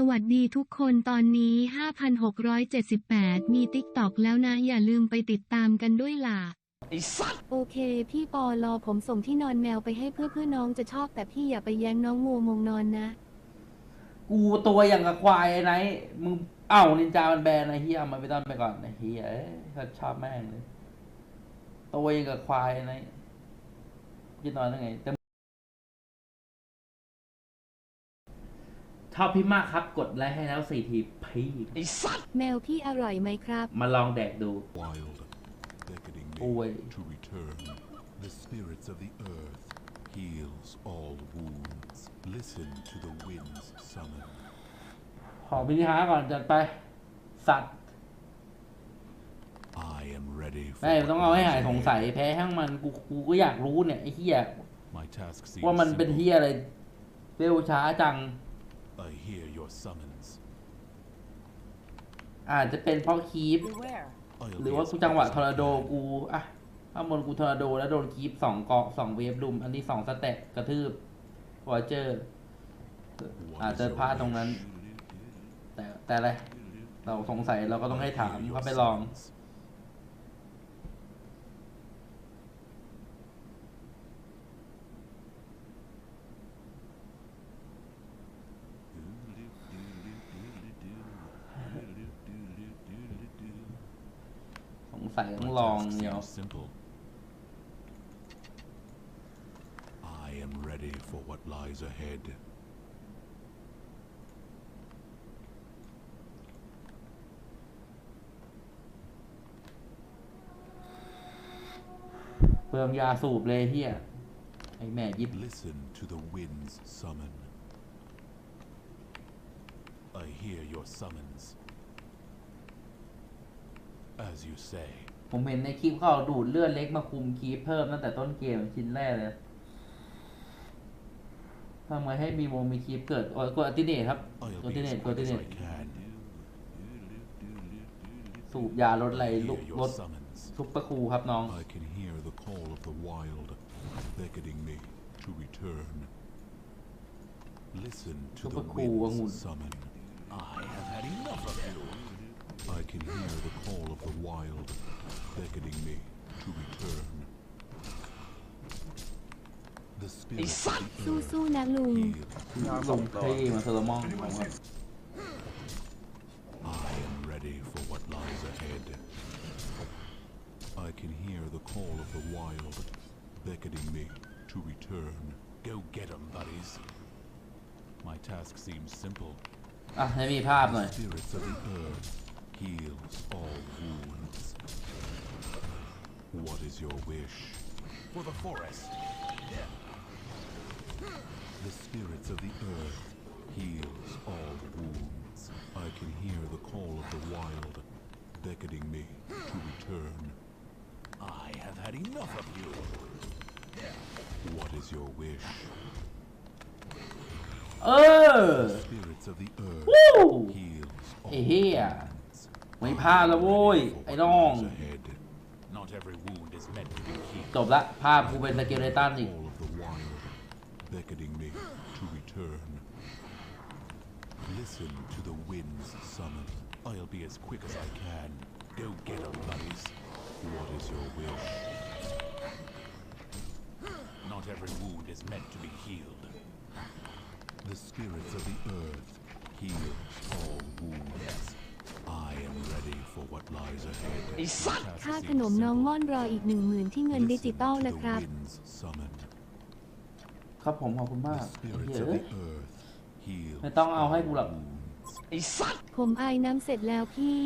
สวัสดีทุกคนตอนนี้ 5,678 มีติ๊กตอกแล้วนะ อย่าลืมไปติดตามกันด้วยล่ะ ไอ้สัตว์โอเค พี่ปอรอผมส่งที่นอนแมวไปให้เพื่อเพื่อน้องจะชอบแต่พี่อย่าไปแย้งน้องงูมงนอนนะ กูตัวอย่างกับควายไอ้ไหนมึงเอ้านินจามันแบนไอ้เฮียเอามันไปต้นไปก่อนไอ้เฮียเอ้ยเขาชอบแม่งเลยตัวอย่างกับควายไอ้ไหนจะนอนได้ไงแต่ ชอบพี่มากครับ กดไลค์ให้แล้วสี่ทีพี่ไอ้สัตว์แมวพี่อร่อยไหมครับ มาลองแดกดู wild, beckoning me Away. to return. The spirits of the earth heals all wounds. Listen to the winds summon. ขอพินิหารก่อนจัดไป สัตว์ I am ready for แม่งต้องเอาให้หาย what สง lies สัย ahead. แพ้ห้างมันกูกูก็อยากรู้เนี่ยไอ้เฮีย My task seems ว่ามันเป็นเฮี simple. ยอะไรเร็วช้าจัง I hear your summons. อาจจะเป็นเพราะคีป I'll หรือ be ว่า as กูจังหวะ quick as ทอ I ร์นาโด can. กูอะข้างบนกูทอร์นาโดแล้วโดนคีปสองเกาะสองเวฟลุม อันนี้สองสเต็ปกระทืบวอเจอร์ What อาจ is จะ your พลาดตรงนั้น wish? แต่แต่อะไร เราสงสัยเราก็ต้องให้ I ถาม hear your เขาไปลอง ต้อง My ลอง task เดียว seems simple. I am ready for what lies ahead. เปลืองยาสูบเลยเฮียไอแม่ยิบ Listen to the winds summon. I hear your summons. As you say, ผมเห็นในคลิปเขาเอาดูดเลือดเล็กมาคุมคีปเพิ่มตั้งแต่ต้นเกมชิ้นแรกเลยทำไงให้มีวงมีคีปเกิดกดอัลติเนตครับ I'll กดอัล be ติเนต as กดอัล quick ติ as เนต I can. สูบยาลดอะไร I ลุก hear ล your ด summons. ซุปเปอร์คูลครับน้อง I can hear the call of the wild, beckoning me to return. Listen to the Super cool, winds Angun. summon. I have had enough of you. I can hear the call of the wild, beckoning me to return. The spirits of the สู้ earth ๆนะลุง heal. ลงเท่มาเซอร์มองของครับ I am ready for what lies ahead. I can hear the call of the wild, beckoning me to return. Go get 'em, buddies. My task seems simple. อ่ะให้มีภาพหน่อย The spirits of the earth heals all wounds. What is your wish? For the forest. The spirits of the earth heals all wounds. I can hear the call of the wild, beckoning me to return. I have had enough of you. What is your wish? Oh! The spirits of the earth Woo! heals all yeah. ไม่พลาดแล้วโว้ย ไอ้น้อง Lies ahead. Not every wound is meant to be healed. จบละภาพกูเป็นสเกเลตันอีก All of the wild, beckoning me to return. Listen to the winds summon. I'll be as quick as I can. Go get 'em, buddies. What is your wish? Not every wound is meant to be healed. The spirits of the earth heal all wounds. I am ready for what lies ahead. My task ค่า seems ขนมน้อง simple. ม่อนรออีกหนึ่งหมื่นที่เงินดิจิตอล Listen to นะ the ครับ winds summon. ครับผมขอบคุณมาก The ไอ้เฮี spirits ย of เอ้ย the earth heal ไม่ต้องเอาให้กูหรอก wounds. ผมไอายน้ำเสร็จแล้วพี่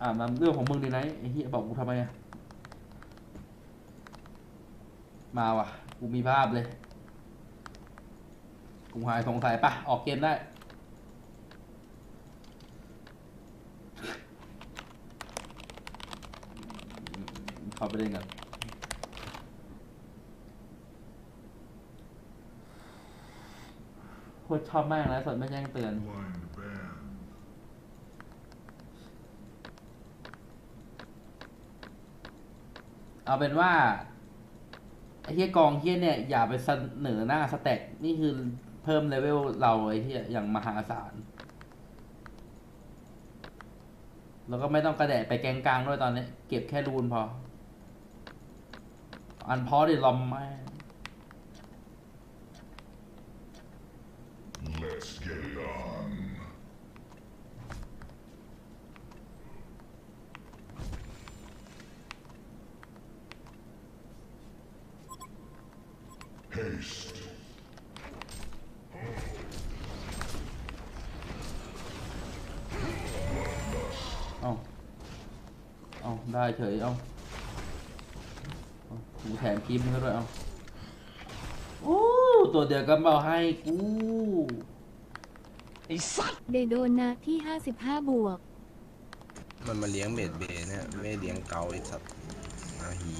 อ่ามันเรื่องของมึงดีไหนไอ้เฮียบอกกูทำไมอะมาว่ะ กูมีภาพเลย กูหายสงสัยปะออกเกมได้ เข้าไปเล่นกันโคตรชอบมากนะสดไม่แจ้งเตือน เอาเป็นว่าไอ้เฮียกองเฮียเนี่ย อย่าไปเสนอหน้าสแต็กนี่คือเพิ่มเลเวลเราไอ้ที่อย่างมหาศาล แล้วก็ไม่ต้องกระแดะไปแกงกลางด้วยตอนนี้ เก็บแค่รูนพอ อันพอดิลอมไม่ Let's get it on. เอาเอา กูแถมคลิปให้ด้วยเอาโอ้ตัวเดียวก็มาให้กูเดโดนะที่ 55 บวก มันมาเลี้ยงเบ็ดเบย์เนี่ยไม่เลี้ยงเกาไอ้สัตว์อาหี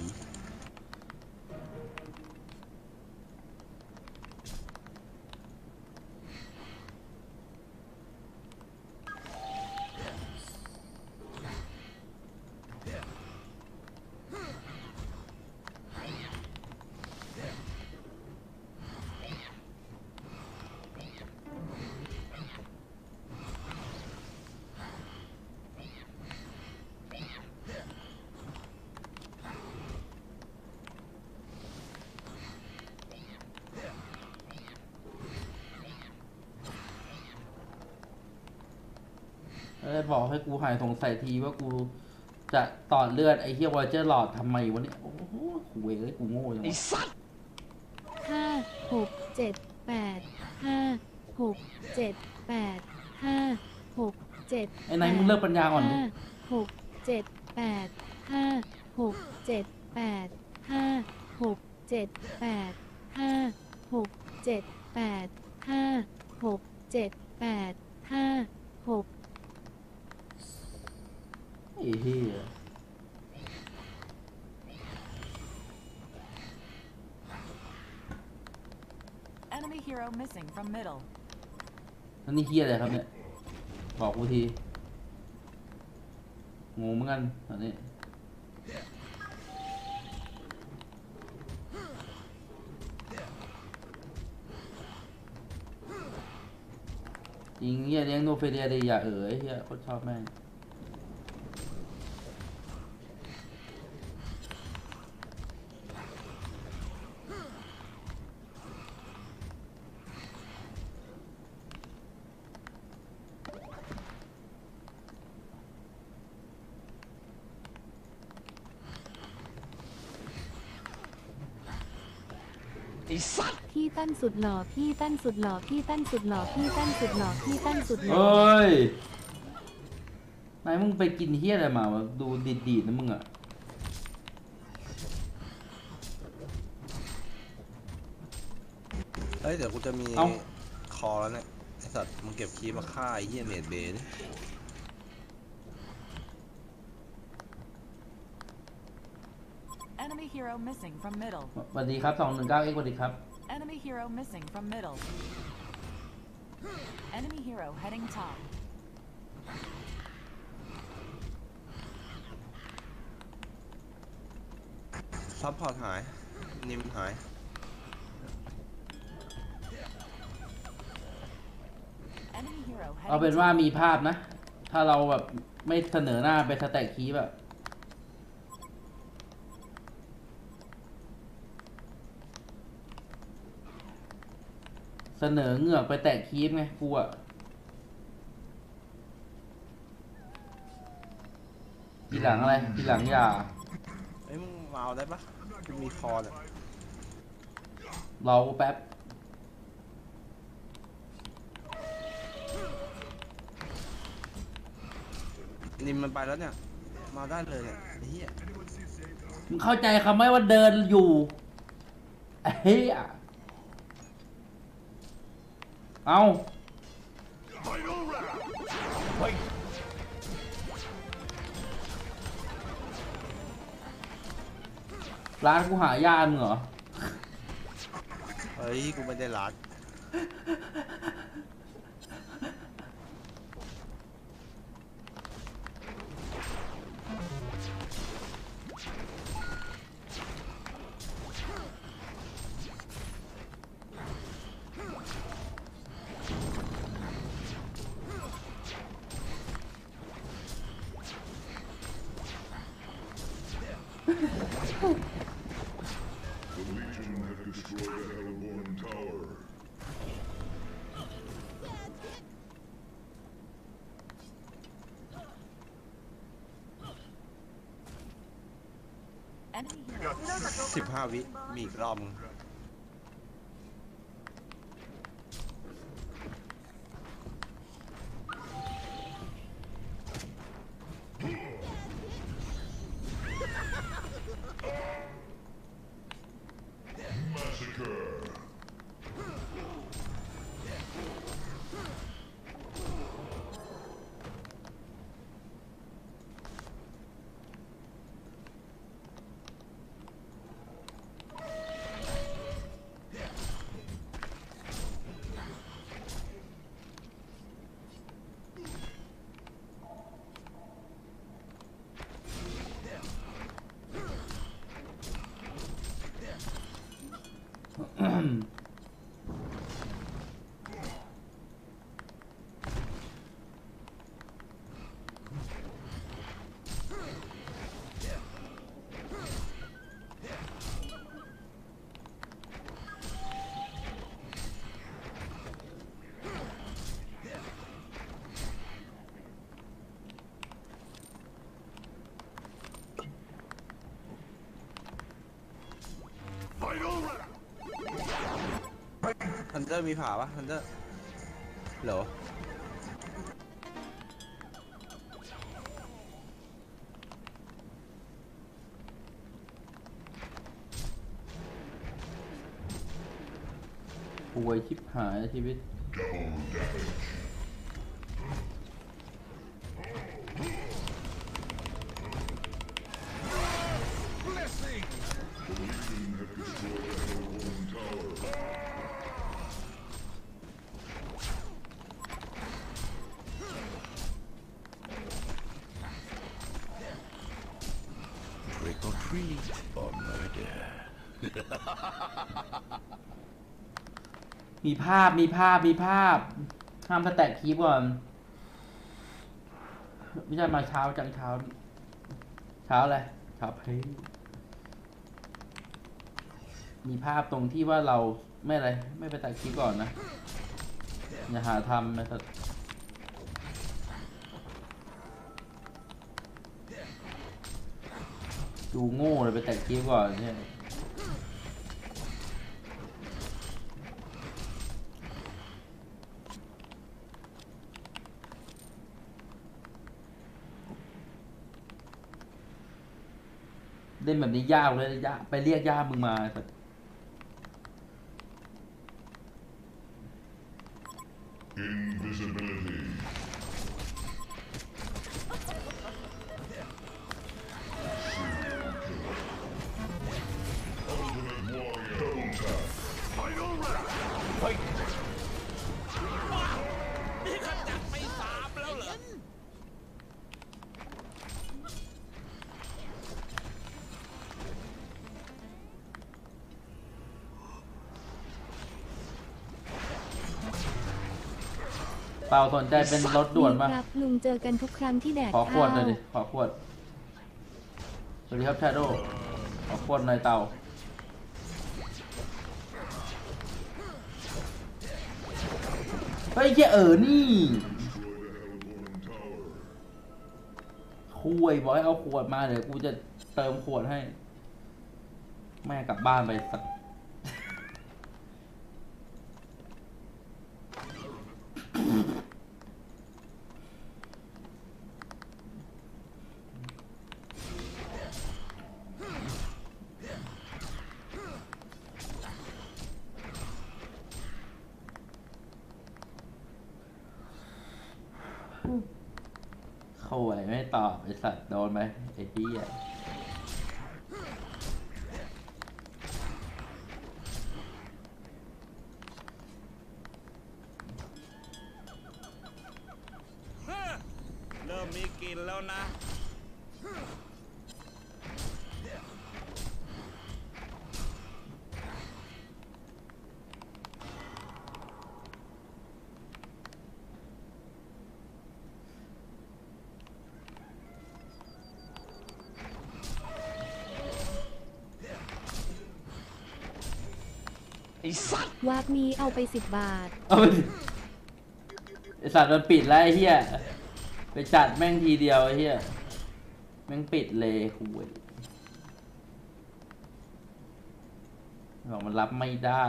เอ้ยบอกให้กูหายสงสัยทีว่ากูจะต่อเลือดไอ้เฮียวอเจอร์หลอดทำไมวะเนี่ย โอ้โหกูเอ้ยกูโง่จังวะห้าหกเจ็ดแปดห้าหกเจ็ดแปดห้าหกเจ็ดไอ้นายมึงเลิกปัญญาอ่อนดิห้าหกเจ็ดแปดห้าหกเจ็ดแปดห้าหกเจ็ดแปดห้าหกเจ็ดแปดห้าหกเจ็ดแปดห้าหกไอ้เฮีย Enemy hero missing from middle. นั่นนี่เฮียอะไรครับเนี่ย บอกกูทีงงเหมือนกันตอนนี้จริงเฮียเลี้ยงโนเฟเดียดีอย่าเอ๋ยเฮียโคตรชอบแม่ง พี่ตั้นสุดหล่อพี่ตั้นสุดหล่อพี่ตั้นสุดหล่อพี่ตั้นสุดหล่อพี่ตั้นสุดหเอล่อ้ยนายมึงไปกินเฮียอะไรมาวะดูดีดๆนะมึงอะเอ้ยเดี๋ยวกูจะมีเอ้าคอแล้วเนี่ยไอ้สัตว์มึงเก็บคีย์มาฆ่าไอ้เหี้ยเบ็ดเบย์นี่ Enemy hero missing from middle. สวัสดีครับสองหนึ่งเก้าเอ็กสวัสดีครับ Enemy hero missing from middle. Enemy hero heading top. ซัพพอร์ตหาย นิมหาย Enemy hero เอาเป็น heading ว่า top. มีภาพนะ ถ้าเราแบบไม่เสนอหน้าไปสแต็กคีแบบ เสนอเหงือกไปแตะคีบไงกูอะทีหลังอะไรทีหลังอย่าเอ้ยมึงมาเอาได้ปะกูมีคอเนี่ยรอกูแป๊บนิมมันไปแล้วเนี่ย มาได้เลยเนี่ยไอ้เหี้ยมึงเข้าใจคำไหมว่าเดินอยู่เฮ้ย เอาร้านกูหายามึงเหรอ เฮ้ย กูไม่ได้รัก Legion have destroyed the Hellborn Tower. Enemy hero สิบห้าวิ มีอีกรอบนึง ร์มีผ่าปะฮันเตอร์เหรอป่วยชิบหายชีวิต มีภาพมีภาพมีภาพห้ามสแตกคีบก่อนไม่ใช่มาเช้าจังเช้า เช้าอะไรเช้าเพลงมีภาพตรงที่ว่าเราไม่อะไร ไม่ไปตัดคลิปก่อนนะ อย่าหาทำนะครับดูโง่เลยไปแต่งคลิปก่อนเนี่ย แบบนี้ยากเลยยาไปเรียกย่ามึงมาแบบ Invisibility. เปล่าสนใจเป็นรถด่วนปะครับลุงเจอกันทุกครั้งที่แดกขอขวดข้าวหน่อยดิขอขวดสวัสดีครับชาโดขอขวดหน่อยเตาเฮ้ยเหี้ยเออนี่ Destroy the Hellborn Tower. คุยบอกให้เอาขวดมาเดี๋ยวกูจะเติมขวดให้ แม่กลับบ้านไปสัก เข้าไรไม่ตอบไอสัตว์โดนไหมไอ้พี่อะ วากนี้เอาไปสิบบาท เอาไปดิไอสัตว์มันปิดแล้วไอ้เหี้ยไปจัดแม่งทีเดียวไอ้เหี้ยแม่งปิดเลยคุยบอกมันรับไม่ได้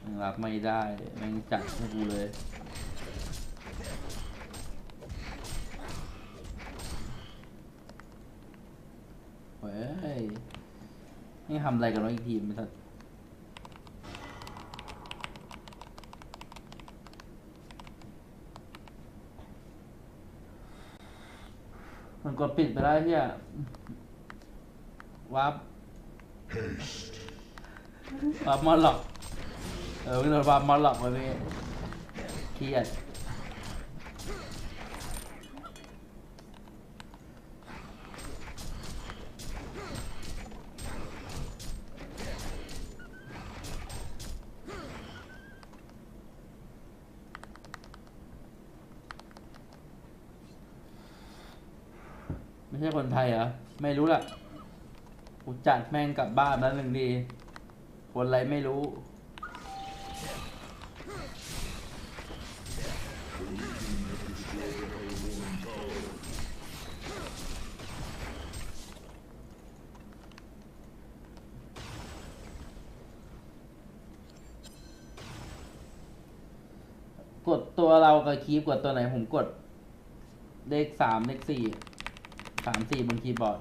แม่งรับไม่ได้แม่งจัดให้กูเลย เฮ้ย นี่ทำอะไรกันวะอีกทีมันสัตว์มันกดปิดไปแล้เฮียวับวับมอลล็อก เออวิ่งโดนวับมอลล็อกไปพี่เครียด ช่คนไทยเหรอ ไม่รู้ล่ะ กูจัดแม่งกลับบ้านแล้วหนึ่งดี คนไรไม่รู้ กดตัวเรากับคีย์กดตัวไหนผมกดเลขสามเลขสี่ สามสี่บนคีย์บอร์ด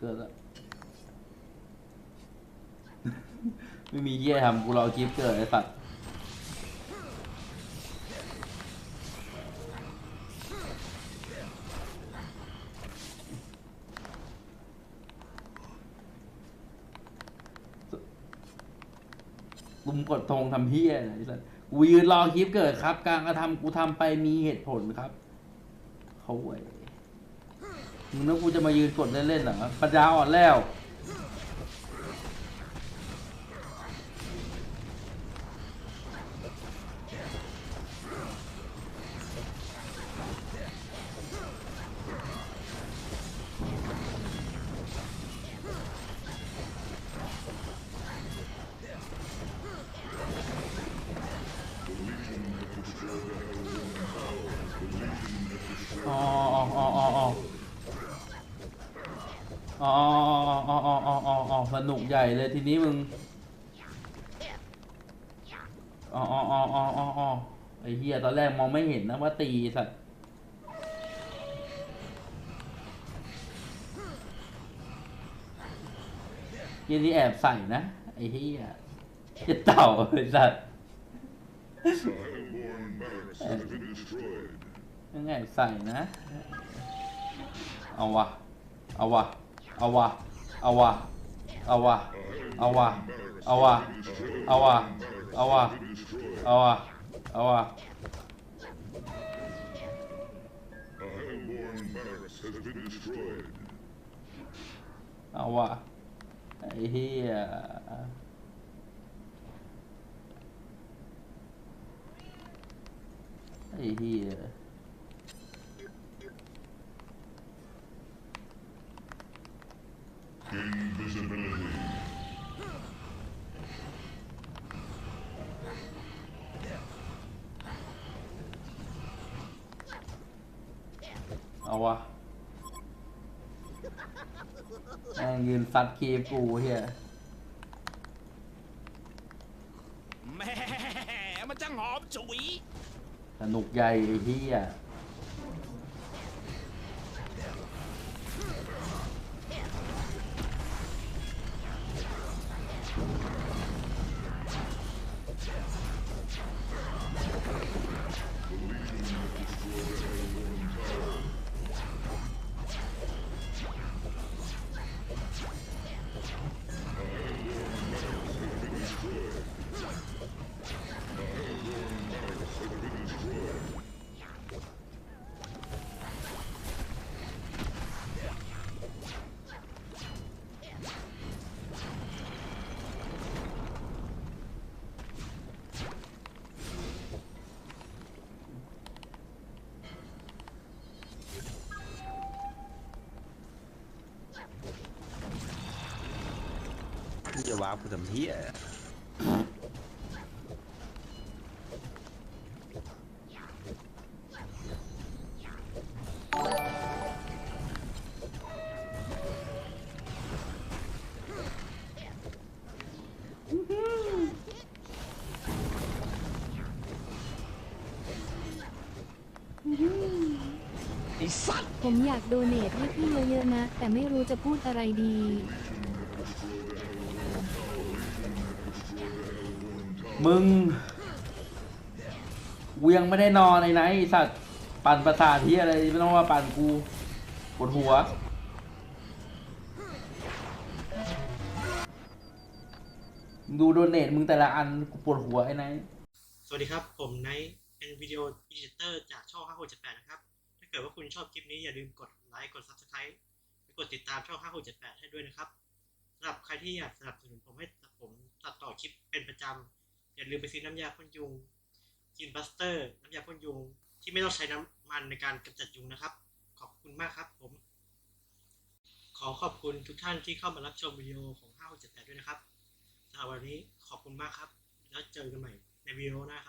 เกิดละไม่มีเยี่ยทำกูรอคลิปเกิดไอ้สัตว์ลุมกดธงทำเฮียไอ้สัตว์กูยืนรอคลิปเกิดครับ การกระทำกูทำไปมีเหตุผลครับเขาเว้ย มึงนึกกูจะมายืนกดเล่นๆเหรอปัญญาอ่อนแล้ว เลยทีนี้มึงอ๋ออ๋ออ๋ออ๋ออ๋อไอ้เหี้ยตอนแรกมองไม่เห็นนะว่าตีสัตว์ยี่นี่แอบใส่นะ ไอ้เหี้ยจะเต่าไอ้สัตว์ยังไงใส่นะ เอาวะ เอาวะ เอาวะ เอาวะ เอาวะเอาวะเอาวะเอาวะเอาวะเอาวะเอาวะเอาวะไอ้เหี้ยไอ้เหี้ย Gain visibility. Ao à. Đang ng ื n sắt kia cù hìa. แหมมันจังหอมฉุยสนุกใหญ่ไอ้เฮีย จะว้ากูทำเฮียผมอยากโดเนทให้พี่เยอะๆนะ แต่ไม่รู้จะพูดอะไรดี มึงกูยังไม่ได้นอนไอ้ไหนสัตว์ปั่นประสาทที่อะไรไม่ต้องว่าปั่นกูปวดหัวดูโดเนทมึงแต่ละอันกูปวดหัวไอ้ไหนสวัสดีครับ ผมไนท์เป็นวิดีโอดิจิเตอร์จากช่อง 5678 นะครับ ถ้าเกิดว่าคุณชอบคลิปนี้อย่าลืมกดไลค์ กด Subscribe และกดติดตามช่อง 5678 ให้ด้วยนะครับสำหรับใครที่อยากสนับสนุนผมให้ผมตัดต่อคลิปเป็นประจำ อย่าลืมไปซื้อน้ำยาพ่นยุงกินบัสเตอร์ น้ำยาพ่นยุง ที่ไม่ต้องใช้น้ำมันในการกำจัดยุงนะครับ ขอบคุณมากครับผม ขอขอบคุณทุกท่านที่เข้ามารับชมวิดีโอของ5678ด้วยนะครับสำหรับวันนี้ขอบคุณมากครับ แล้วเจอกันใหม่ในวิดีโอหน้าครับ